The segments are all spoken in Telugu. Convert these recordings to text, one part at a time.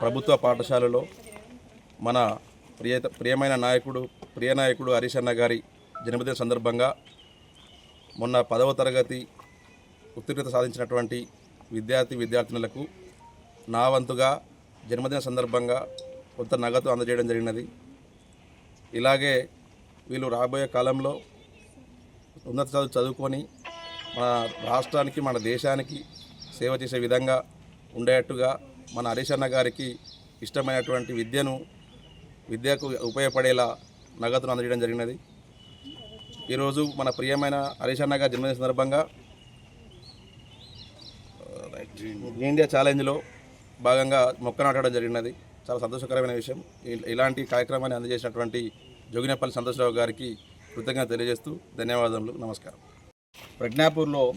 ప్రభుత్వ పాఠశాలలో మన ప్రియ ప్రియమైన నాయకుడు ప్రియ నాయకుడు హరీష్ అన్న గారి జన్మదిన సందర్భంగా మొన్న పదవ తరగతి ఉత్తీర్ణత సాధించినటువంటి విద్యార్థి విద్యార్థినులకు నా వంతుగా జన్మదిన సందర్భంగా కొంత నగదు అందజేయడం జరిగినది. ఇలాగే వీళ్ళు రాబోయే కాలంలో ఉన్నత చదువు చదువుకొని మన రాష్ట్రానికి మన దేశానికి సేవ చేసే విధంగా ఉండేట్టుగా మన హరీశన్న అన్న గారికి ఇష్టమైనటువంటి విద్యను విద్యకు ఉపయోగపడేలా నగదును అందజేయడం జరిగినది. ఈరోజు మన ప్రియమైన హరీశన్న గారి జన్మదిన సందర్భంగా గ్రీన్ ఇండియా ఛాలెంజ్లో భాగంగా మొక్క నాటడం జరిగినది. చాలా సంతోషకరమైన విషయం. ఇలాంటి కార్యక్రమాన్ని అందజేసినటువంటి జోగినేపల్లి సంతోషరావు గారికి కృతజ్ఞత తెలియజేస్తూ ధన్యవాదములు. నమస్కారం. ప్రజ్ఞాపూర్లో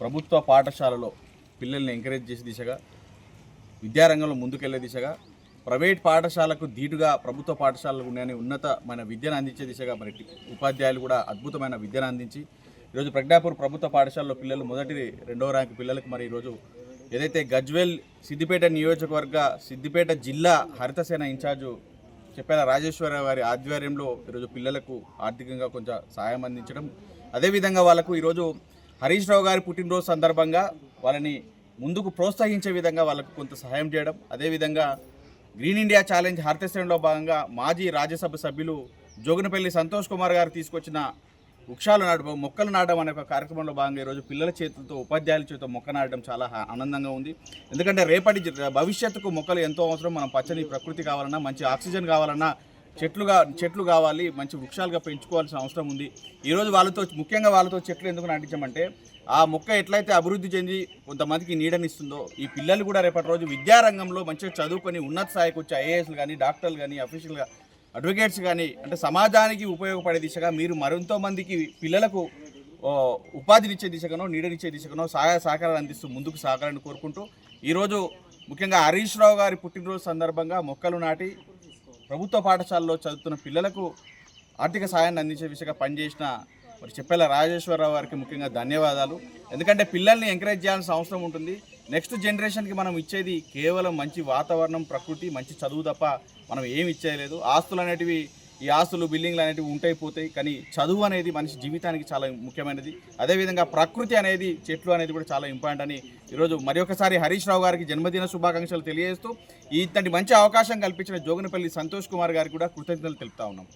ప్రభుత్వ పాఠశాలలో పిల్లల్ని ఎంకరేజ్ చేసే దిశగా విద్యారంగంలో ముందుకెళ్ళే దిశగా ప్రైవేట్ పాఠశాలకు ధీటుగా ప్రభుత్వ పాఠశాలకు ఉన్నాయని ఉన్నతమైన విద్యను అందించే దిశగా మరి ఉపాధ్యాయులు కూడా అద్భుతమైన విద్యను అందించి ఈరోజు ప్రజ్ఞాపూర్ ప్రభుత్వ పాఠశాలలో పిల్లలు మొదటి రెండవ ర్యాంకు పిల్లలకు మరి ఈరోజు ఏదైతే గజ్వేల్ సిద్దిపేట నియోజకవర్గ సిద్దిపేట జిల్లా హరితసేన ఇన్ఛార్జు చెప్పిన రాజేశ్వరరావు గారి ఆధ్వర్యంలో ఈరోజు పిల్లలకు ఆర్థికంగా కొంచెం సహాయం అందించడం. అదేవిధంగా వాళ్ళకు ఈరోజు హరీష్ రావు గారి పుట్టినరోజు సందర్భంగా వాళ్ళని ముందుకు ప్రోత్సహించే విధంగా వాళ్ళకు కొంత సహాయం చేయడం. అదేవిధంగా గ్రీన్ ఇండియా ఛాలెంజ్ హార్తశ్రేణిలో భాగంగా మాజీ రాజ్యసభ సభ్యులు జోగినపల్లి సంతోష్ కుమార్ గారు తీసుకొచ్చిన వృక్షాలు నాటడం మొక్కలు నాటడం అనే ఒక కార్యక్రమంలో భాగంగా ఈరోజు పిల్లల చేతులతో ఉపాధ్యాయుల చేతితో మొక్క నాటడం చాలా ఆనందంగా ఉంది. ఎందుకంటే రేపటి భవిష్యత్తుకు మొక్కలు ఎంతో అవసరం. మనం పచ్చని ప్రకృతి కావాలన్నా మంచి ఆక్సిజన్ కావాలన్నా చెట్లుగా చెట్లు కావాలి మంచి వృక్షాలుగా పెంచుకోవాల్సిన అవసరం ఉంది. ఈరోజు వాళ్ళతో ముఖ్యంగా వాళ్ళతో చెట్లు ఎందుకు నాటించామంటే ఆ మొక్క ఎట్లయితే అభివృద్ధి చెంది కొంతమందికి నీడనిస్తుందో ఈ పిల్లలు కూడా రేపటి రోజు విద్యారంగంలో మంచిగా చదువుకొని ఉన్నత స్థాయికి వచ్చే ఐఏఎస్లు కానీ డాక్టర్లు కానీ అఫీషియల్గా అడ్వకేట్స్ కానీ అంటే సమాజానికి ఉపయోగపడే దిశగా మీరు మరెంతో మందికి పిల్లలకు ఉపాధినిచ్చే దిశగానో నీడనిచ్చే దిశగానో సహాయ సహకారాలు అందిస్తూ ముందుకు సాగాలని కోరుకుంటూ ఈరోజు ముఖ్యంగా హరీష్ రావు గారి పుట్టినరోజు సందర్భంగా మొక్కలు నాటి ప్రభుత్వ పాఠశాలలో చదువుతున్న పిల్లలకు ఆర్థిక సాయాన్ని అందించే విషయంగా పనిచేసిన మరి చెప్పేల రాజేశ్వరరావు గారికి ముఖ్యంగా ధన్యవాదాలు. ఎందుకంటే పిల్లల్ని ఎంకరేజ్ చేయాల్సిన అవసరం ఉంటుంది. నెక్స్ట్ జనరేషన్కి మనం ఇచ్చేది కేవలం మంచి వాతావరణం ప్రకృతి మంచి చదువు తప్ప మనం ఏమి ఇచ్చేయలేదు. ఆస్తులు అనేటివి ఈ ఆస్తులు బిల్డింగ్లు అనేటివి ఉంటాయి పోతాయి. కానీ చదువు అనేది మనిషి జీవితానికి చాలా ముఖ్యమైనది. అదేవిధంగా ప్రకృతి అనేది చెట్లు అనేది కూడా చాలా ఇంపార్టెంట్ అని ఈరోజు మరి ఒకసారి హరీష్ రావు గారికి జన్మదిన శుభాకాంక్షలు తెలియజేస్తూ ఇతటి మంచి అవకాశం కల్పించిన జోగనపల్లి సంతోష్ కుమార్ గారికి కూడా కృతజ్ఞతలు తెలుపుతా ఉన్నాం.